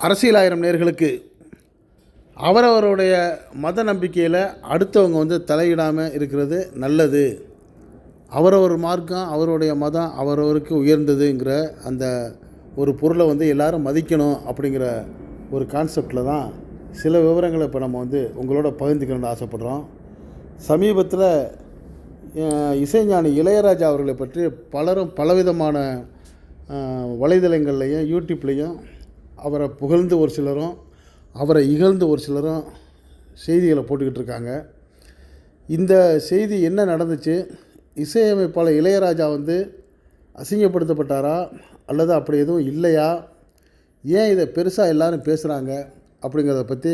அரசியல் ஆயிரம் நேர்களுக்கு அவரவருடைய மத நம்பிக்கையில் அடுத்தவங்க வந்து தலையிடாமல் இருக்கிறது நல்லது. அவரவர் மார்க்கம் அவருடைய மதம் அவரவருக்கு உயர்ந்ததுங்கிற அந்த ஒரு பொருளை வந்து எல்லாரும் மதிக்கணும் அப்படிங்கிற ஒரு கான்செப்டில் தான் சில விவரங்களை இப்போ நம்ம வந்து உங்களோட பகிர்ந்துக்கணும்னு ஆசைப்பட்றோம். சமீபத்தில் இசைஞானி இளையராஜா அவர்களை பற்றி பலரும் பலவிதமான அஹ், வலைதளங்கள்லையும் யூடியூப்லேயும் அவரை புகழ்ந்து ஒரு சிலரும் அவரை இகழ்ந்து ஒரு சிலரும் செய்திகளை போட்டுக்கிட்டு இருக்காங்க. இந்த செய்தி என்ன நடந்துச்சு? இசையமைப்பாளர் இளையராஜா வந்து அசிங்கப்படுத்தப்பட்டாரா? அல்லது அப்படி எதுவும் இல்லையா? ஏன் இதை பெருசாக எல்லோரும் பேசுகிறாங்க அப்படிங்கிறத பற்றி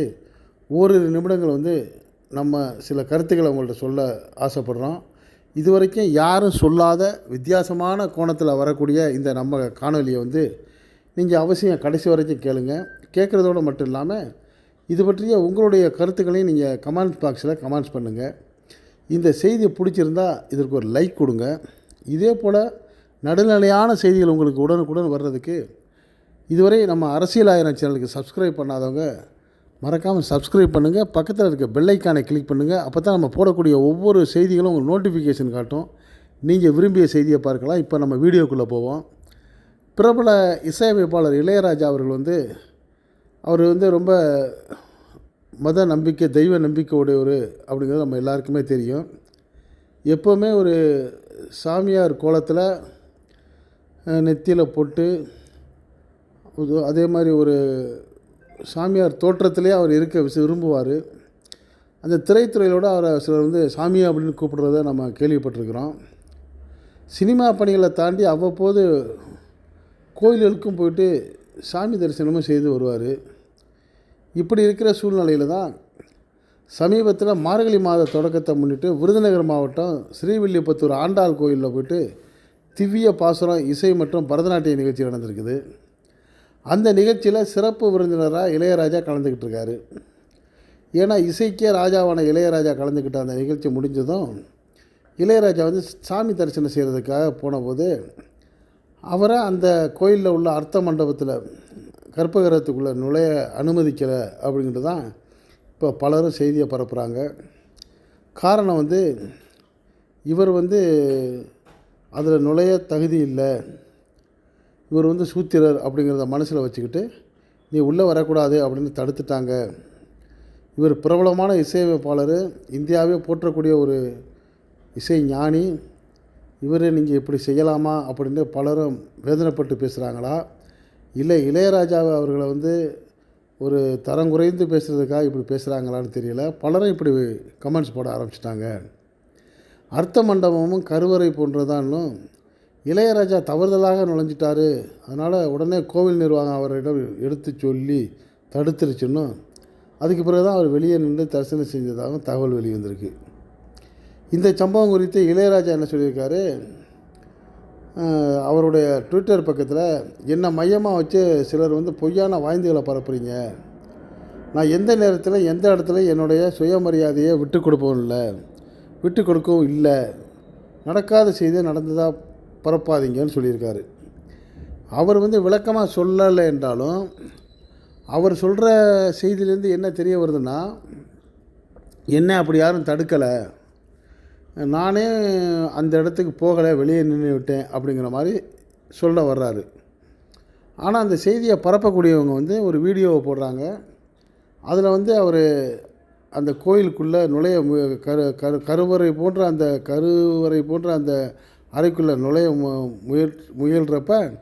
ஓரிரு நிமிடங்கள் வந்து நம்ம சில கருத்துக்களை உங்கள்கிட்ட சொல்ல ஆசைப்படுறோம். இதுவரைக்கும் யாரும் சொல்லாத வித்தியாசமான கோணத்தில் வரக்கூடிய இந்த நம்ம காணொலியை வந்து நீங்கள் அவசியம் கடைசி வரைக்கும் கேளுங்க. கேட்குறதோடு மட்டும் இல்லாமல் இது பற்றிய உங்களுடைய கருத்துக்களையும் நீங்கள் கமெண்ட் பாக்ஸில் கமெண்ட்ஸ் பண்ணுங்கள் இந்த செய்தியை பிடிச்சிருந்தா இதற்கு ஒரு லைக் கொடுங்க. இதே போல் நடுநிலையான செய்திகள் உங்களுக்கு உடனுக்குடன் வர்றதுக்கு இதுவரை நம்ம அரசியல் ஆயிரம் சேனலுக்கு சப்ஸ்கிரைப் பண்ணாதவங்க மறக்காமல் சப்ஸ்கிரைப் பண்ணுங்கள் பக்கத்தில் இருக்க பெல்லைக்கானை கிளிக் பண்ணுங்கள் அப்போ தான் நம்ம போடக்கூடிய ஒவ்வொரு செய்திகளும் உங்களுக்கு நோட்டிஃபிகேஷன் காட்டும். நீங்கள் விரும்பிய செய்தியை பார்க்கலாம். இப்போ நம்ம வீடியோக்குள்ளே போவோம். பிரபல இசையமைப்பாளர் இளையராஜா அவர்கள் வந்து அவர் வந்து ரொம்ப மத நம்பிக்கை தெய்வ நம்பிக்கை உடையவர் அப்படிங்கிறது நம்ம எல்லாருக்குமே தெரியும். எப்போவுமே ஒரு சாமியார் கோலத்தில் நெத்தியில் போட்டு அதே மாதிரி ஒரு சாமியார் தோற்றத்திலே அவர் இருக்க விரும்புவார். அந்த திரைத்துறையிலோட அவரை சிலர் வந்து சாமி அப்படின்னு கூப்பிடுறத நம்ம கேள்விப்பட்டிருக்கிறோம். சினிமா பணிகளை தாண்டி அவ்வப்போது கோயில்களுக்கும் போயிட்டு சாமி தரிசனமும் செய்து வருவார். இப்படி இருக்கிற சூழ்நிலையில் தான் சமீபத்தில் மார்கழி மாத தொடக்கத்தை முன்னிட்டு விருதுநகர் மாவட்டம் ஸ்ரீவில்லிபுத்தூர் ஆண்டாள் கோயிலில் போயிட்டு திவ்ய பாசுரம் இசை மற்றும் பரதநாட்டிய நிகழ்ச்சி நடந்திருக்குது. அந்த நிகழ்ச்சியில் சிறப்பு விருந்தினராக இளையராஜா கலந்துக்கிட்டு இருக்காரு. ஏன்னா இசைக்கே ராஜாவான இளையராஜா கலந்துக்கிட்ட அந்த நிகழ்ச்சி முடிஞ்சதும் இளையராஜா வந்து சாமி தரிசனம் செய்கிறதுக்காக போனபோது அவரை அந்த கோயிலில் உள்ள அர்த்த மண்டபத்தில் கற்பகிரகத்துக்குள்ளே நுழைய அனுமதிக்கலை அப்படின்ட்டு தான் இப்போ பலரும் செய்தியை பரப்புகிறாங்க. காரணம் வந்து இவர் வந்து அதில் நுழைய தகுதி இல்லை. இவர் வந்து சூத்திரர் அப்படிங்கிறத மனசில் வச்சுக்கிட்டு நீ உள்ளே வரக்கூடாது அப்படின்னு தடுத்துட்டாங்க. இவர் பிரபலமான இசையமைப்பாளர் இந்தியாவே போற்றக்கூடிய ஒரு இசை ஞானி இவர் நீங்கள் இப்படி செய்யலாமா அப்படின்னு பலரும் வேதனைப்பட்டு பேசுகிறாங்களா இல்லை இளையராஜா அவர்களை வந்து ஒரு தரம் குறைந்து பேசுகிறதுக்காக இப்படி பேசுகிறாங்களான்னு தெரியல. பலரும் இப்படி கமெண்ட்ஸ் போட ஆரம்பிச்சிட்டாங்க. அர்த்த மண்டபமும் கருவறை போன்றதானும் இளையராஜா தவறுதலாக நுழைஞ்சிட்டாரு. அதனால் உடனே கோவில் நிர்வாகம் அவரிடம் எடுத்து சொல்லி தடுத்துருச்சுன்னு அதுக்கு பிறகு தான் அவர் வெளியே நின்று தரிசனம் செஞ்சதாகவும் தகவல் வெளிவந்திருக்கு. இந்த சம்பவம் குறித்து இளையராஜா என்ன சொல்லியிருக்காரு? அவருடைய ட்விட்டர் பக்கத்தில் என்னை மையமாக வச்சு சிலர் வந்து பொய்யான வாய்ந்துகளை பரப்புறீங்க. நான் எந்த நேரத்தில் எந்த இடத்துல என்னுடைய சுயமரியாதையை விட்டு கொடுப்பவும் இல்லை விட்டு கொடுக்கவும் இல்லை நடக்காத செய்தி நடந்ததாக பரப்பாதீங்கன்னு சொல்லியிருக்காரு. அவர் வந்து விளக்கமாக சொல்லலை என்றாலும் அவர் சொல்கிற செய்தியிலேருந்து என்ன தெரிய வருதுன்னா என்ன அப்படி யாரும் தடுக்கலை. நானே அந்த இடத்துக்கு போகலை வெளியே நின்று விட்டேன் அப்படிங்கிற மாதிரி சொல்ல வர்றாரு. ஆனால் அந்த செய்தியை பரப்பக்கூடியவங்க வந்து ஒரு வீடியோவை போடுறாங்க. அதில் வந்து அவர் அந்த கோயிலுக்குள்ளே நுழைய கரு கரு கருவறை போன்ற அந்த கருவறை போன்ற அந்த அறைக்குள்ளே நுழைய மு முயற் முயல்கிறப்ப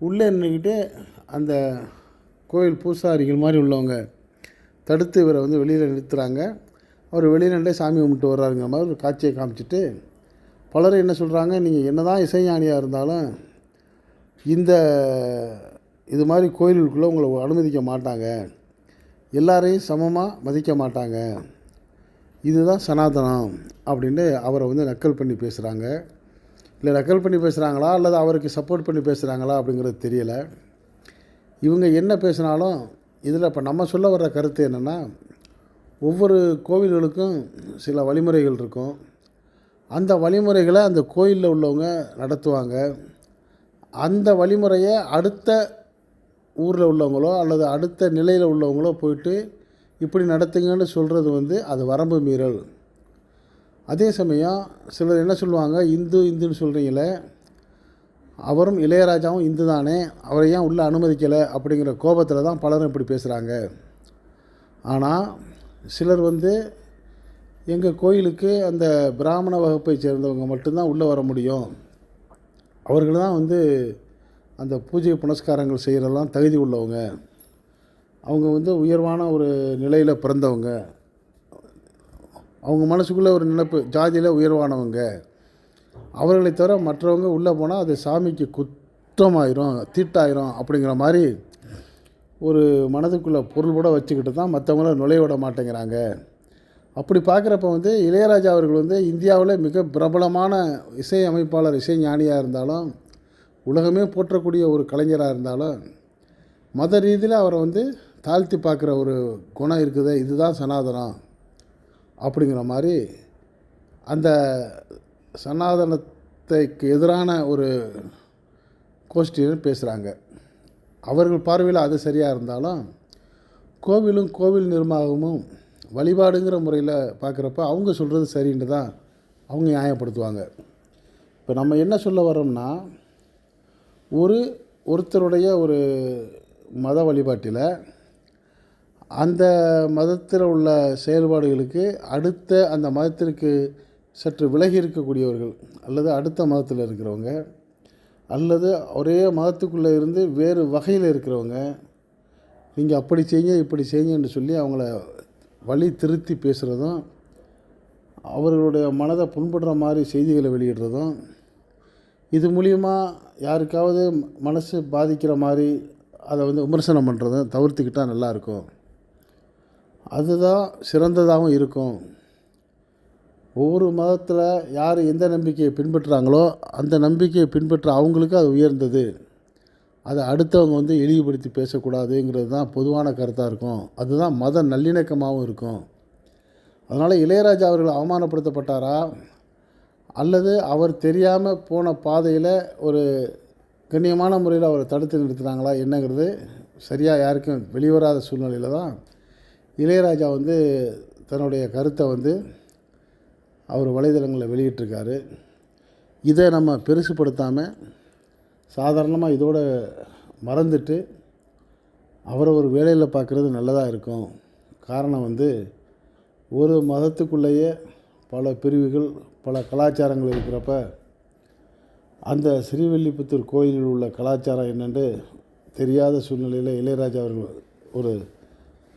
உள்ளே நின்றுக்கிட்டு அந்த கோயில் பூசாரிகள் மாதிரி உள்ளவங்க தடுத்து இவரை வந்து வெளியில் நிறுத்துகிறாங்க அவர் வெளியில் சாமி கும்பிட்டு வர்றாருங்கிற மாதிரி ஒரு காட்சியை காமிச்சிட்டு பலரும் என்ன சொல்கிறாங்க நீங்கள் என்ன தான் இசைஞானியாக இருந்தாலும் இந்த இது மாதிரி கோயிலுக்குள்ளே உங்களை அனுமதிக்க மாட்டாங்க. எல்லாரையும் சமமாக மதிக்க மாட்டாங்க. இதுதான் சனாதனம் அப்படின்னு அவரை வந்து நக்கல் பண்ணி பேசுகிறாங்க இல்லை நக்கல் பண்ணி பேசுகிறாங்களா அல்லது அவருக்கு சப்போர்ட் பண்ணி பேசுகிறாங்களா அப்படிங்கிறது தெரியலை. இவங்க என்ன பேசினாலும் இதில் இப்போ நம்ம சொல்ல வர்ற கருத்து என்னென்னா ஒவ்வொரு கோவில்களுக்கும் சில வழிமுறைகள் இருக்கும். அந்த வழிமுறைகளை அந்த கோயிலில் உள்ளவங்க நடத்துவாங்க. அந்த வழிமுறையை அடுத்த ஊரில் உள்ளவங்களோ அல்லது அடுத்த நிலையில் உள்ளவங்களோ போயிட்டு இப்படி நடத்துங்கன்னு சொல்கிறது வந்து அது வரம்பு மீறல். அதே சமயம் சிலர் என்ன சொல்லுவாங்க? இந்து இந்துன்னு சொல்கிறீங்களே அவரும் இளையராஜாவும் இந்து தானே. அவரை ஏன் உள்ளே அனுமதிக்கலை? அப்படிங்கிற கோபத்தில் தான் பலரும் இப்படி பேசுகிறாங்க ஆனால் சிலர் வந்து எங்கள் கோயிலுக்கு அந்த பிராமண வகுப்பை சேர்ந்தவங்க மட்டும்தான் உள்ளே வர முடியும். அவர்கள் தான் வந்து அந்த பூஜை புனஸ்காரங்கள் செய்கிறதெல்லாம் தகுதி உள்ளவங்க. அவங்க வந்து உயர்வான ஒரு நிலையில் பிறந்தவங்க. அவங்க மனசுக்குள்ளே ஒரு நினைப்பு ஜாதியில் உயர்வானவங்க. அவர்களை தவிர மற்றவங்க உள்ளே போனால் அது சாமிக்கு குற்றமாயிரும் தீட்டாயிரும் அப்படிங்கிற மாதிரி ஒரு மனதுக்குள்ளே பொருள் கூட வச்சுக்கிட்டு தான் மற்றவங்கள நுழைய விட மாட்டேங்கிறாங்க. அப்படி பார்க்குறப்ப வந்து இளையராஜா அவர்கள் வந்து இந்தியாவில் மிக பிரபலமான இசை அமைப்பாளர் இசை ஞானியாக இருந்தாலும் உலகமே போற்றக்கூடிய ஒரு கலைஞராக இருந்தாலும் மத ரீதியில் அவரை வந்து தாழ்த்தி பார்க்குற ஒரு குணம் இருக்குது இதுதான் சனாதனம் அப்படிங்கிற மாதிரி அந்த சனாதனத்துக்கு எதிரான ஒரு கோஷ்டின்னு பேசுகிறாங்க அவர்கள் பார்வையில் அது சரியாக இருந்தாலும் கோவிலும் கோவில் நிர்வாகமும் வழிபாடுங்கிற முறையில் பார்க்குறப்ப அவங்க சொல்கிறது சரின்னு தான் அவங்க நியாயப்படுத்துவாங்க. இப்போ நம்ம என்ன சொல்ல வரோம்னா ஒரு ஒருத்தருடைய ஒரு மத வழிபாட்டில் அந்த மதத்தில் உள்ள செயல்பாடுகளுக்கு அடுத்த அந்த மதத்திற்கு சற்று விலகி இருக்கக்கூடியவர்கள் அல்லது அடுத்த மதத்தில் இருக்கிறவங்க அல்லது ஒரே மதத்துக்குள்ளே இருந்து வேறு வகையில் இருக்கிறவங்க நீங்கள் அப்படி செய்யுங்க இப்படி செய்யுங்கன்னு சொல்லி அவங்கள வழி திருத்தி பேசுகிறதும் அவர்களுடைய மனதை புண்படுற மாதிரி செய்திகளை வெளியிடுறதும் இது மூலிமா யாருக்காவது மனசு பாதிக்கிற மாதிரி அதை வந்து விமர்சனம் பண்ணுறதும் தவிர்த்துக்கிட்டால் நல்லாயிருக்கும் அதுதான் சிறந்ததாகவும் இருக்கும். ஒவ்வொரு மதத்தில் யார் எந்த நம்பிக்கையை பின்பற்றுறாங்களோ அந்த நம்பிக்கையை பின்பற்ற அவங்களுக்கு அது உயர்ந்தது. அதை அடுத்தவங்க வந்து இழிவுபடுத்தி பேசக்கூடாதுங்கிறது தான் பொதுவான கருத்தாக இருக்கும். அதுதான் மத நல்லிணக்கமாகவும் இருக்கும். அதனால் இளையராஜா அவர்கள் அவமானப்படுத்தப்பட்டாரா? அல்லது அவர் தெரியாமல் போன பாதையில் ஒரு கண்ணியமான முறையில் அவரை தடுத்து நிறுத்தினாங்களா? என்னங்கிறது சரியாக யாருக்கும் வெளிவராத சூழ்நிலையில் தான் இளையராஜா வந்து தன்னுடைய கருத்தை வந்து அவர் வலைதளங்களில் வெளியிட்டிருக்காரு. இதை நம்ம பெருசுப்படுத்தாமல் சாதாரணமாக இதோட மறந்துட்டு அவரை ஒரு வேலையில் பார்க்குறது நல்லதாக இருக்கும். காரணம் வந்து ஒரு மதத்துக்குள்ளேயே பல பிரிவுகள் பல கலாச்சாரங்கள் இருக்கிறப்ப அந்த ஸ்ரீவில்லிபுத்தூர் கோயிலில் உள்ள கலாச்சாரம் என்னென்று தெரியாத சூழ்நிலையில் இளையராஜா அவர்கள் ஒரு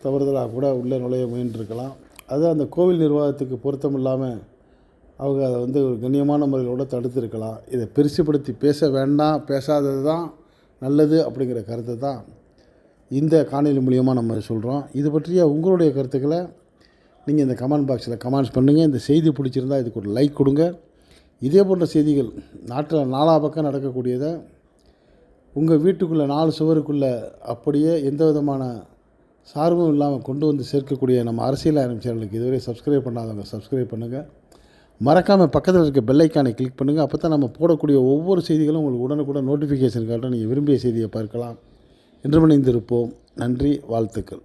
தவறுதலாக கூட உள்ளே நுழைய முயன்றிருக்கலாம். அது அந்த கோவில் நிர்வாகத்துக்கு பொருத்தம் இல்லாமல் அவங்க அதை வந்து ஒரு கண்ணியமான முறையில் தடுத்திருக்கலாம். இதை பெருசுப்படுத்தி பேச வேண்டாம் பேசாதது தான் நல்லது அப்படிங்கிற கருத்தை தான் இந்த காணொலி மூலியமாக நம்ம சொல்கிறோம் இது பற்றிய உங்களுடைய கருத்துக்களை நீங்கள் இந்த கமெண்ட் பாக்ஸில் கமெண்ட்ஸ் பண்ணுங்கள் இந்த செய்தி பிடிச்சிருந்தால் இதுக்கு ஒரு லைக் கொடுங்க. இதே போன்ற செய்திகள் நாட்டில் நாலா பக்கம் நடக்கக்கூடியதை உங்கள் வீட்டுக்குள்ளே நாலு சுவருக்குள்ளே அப்படியே எந்த விதமான சார்பும் இல்லாமல் கொண்டு வந்து சேர்க்கக்கூடிய நம்ம அரசியல் ஆரம்பிச்சவர்களுக்கு இதுவரை சப்ஸ்கிரைப் பண்ணாதவங்க சப்ஸ்கிரைப் பண்ணுங்கள் மறக்காமல் பக்கத்தில் இருக்க பெல்லைக்கானை கிளிக் பண்ணுங்கள் அப்போ தான் நம்ம போடக்கூடிய ஒவ்வொரு செய்திகளும் உங்களுக்கு உடனுக்குடன் நோட்டிஃபிகேஷன் காட்ட நீங்கள் விரும்பிய செய்தியை பார்க்கலாம். இன்றுமணிந்திருப்போம் நன்றி வாழ்த்துக்கள்.